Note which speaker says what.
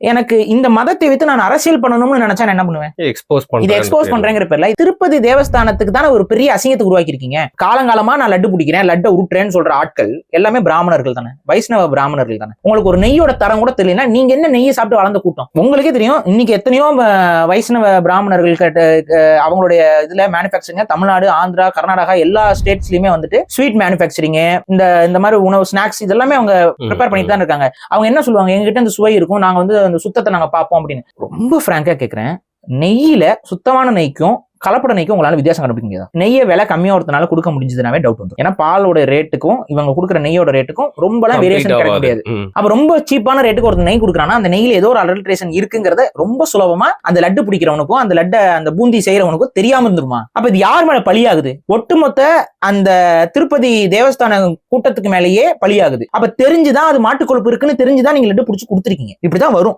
Speaker 1: எனக்கு இந்த மதத்தை வைத்து நான் அரசியல் பண்ணணும்னு நினைச்சா நான் என்ன பண்ணுவேன்?
Speaker 2: எக்ஸ்போஸ்
Speaker 1: இதை எக்ஸ்போஸ் பண்றேங்கிற பேர்ல. திருப்பதி தேவஸ்தானத்துக்கு தானே ஒரு பெரிய அசிங்கத்தை உருவாக்கி இருக்கீங்க காலங்காலமா நான் லட்டு பிடிக்கிறேன் லட்டை உருட்டுறேன்னு சொல்ற ஆட்கள் எல்லாமே பிராமணர்கள் தானே. வைஷ்ணவ பிராமணர்கள் தானே. உங்களுக்கு ஒரு நெய்யோட தரம் கூட தெரியலனா நீங்க என்ன நெய்யை சாப்பிட்டு வளர்ந்த கூட்டம்? உங்களுக்கே தெரியும் இன்னைக்கு எத்தனையோ வைஷ்ணவ பிராமணர்கள் அவங்களுடைய இதுல மேனுஃபேக்சரிங் தமிழ்நாடு ஆந்திரா கர்நாடகா எல்லா ஸ்டேட்ஸ்லயுமே வந்துட்டு ஸ்வீட் மேனுஃபேக்சரிங் இந்த இந்த மாதிரி உணவு ஸ்நாக்ஸ் இதெல்லாமே அவங்க ப்ரிப்பேர் பண்ணிட்டு தான் இருக்காங்க. அவங்க என்ன சொல்லுவாங்க? எங்ககிட்ட இந்த சுவை இருக்கும் நாங்க வந்து அந்த சுத்தத்தை நாங்க பார்ப்போம் அப்படின்னு. ரொம்ப ஃப்ராங்கா கேக்குறேன். நெய்யில சுத்தமான நெய்க்கும் கலப்பட நெய்க்கும் உங்களால வித்தியாசம் கண்டுபிடிக்க முடியாது? நெய்யை விலை கம்மியா ஒருத்தனால கொடுக்க முடிஞ்சதுனாவே டவுட் வந்து ஏன்னா பாலோட ரேட்டுக்கும் இவங்க கொடுக்குற நெய்யோட ரேட்டுக்கும் ரொம்பலாம் வேரியேஷன் கிடைக்க முடியாது. அப்ப ரொம்ப சீப்பான ரேட்டுக்கு ஒரு நெய் கொடுக்குறான்னா அந்த நெய்யில ஏதோ ஒரு அடல்ட்ரேஷன் இருக்குங்கிறத ரொம்ப சுலபமா அந்த லட்டு பிடிக்கிறவனுக்கும் அந்த லட்டை அந்த பூந்தி செய்யறவனுக்கும் தெரியாம இருந்துருமா? அப்ப இது யார் மேல பழியாகுது? ஒட்டுமொத்த அந்த திருப்பதி தேவஸ்தான கூட்டத்துக்கு மேலேயே பழியாகுது. அப்ப தெரிஞ்சுதான் அது மாட்டுக்கொழுப்பு இருக்குன்னு தெரிஞ்சுதான் நீங்க லட்டு பிடிச்சி கொடுத்துருக்கீங்க. இப்படிதான் வரும்.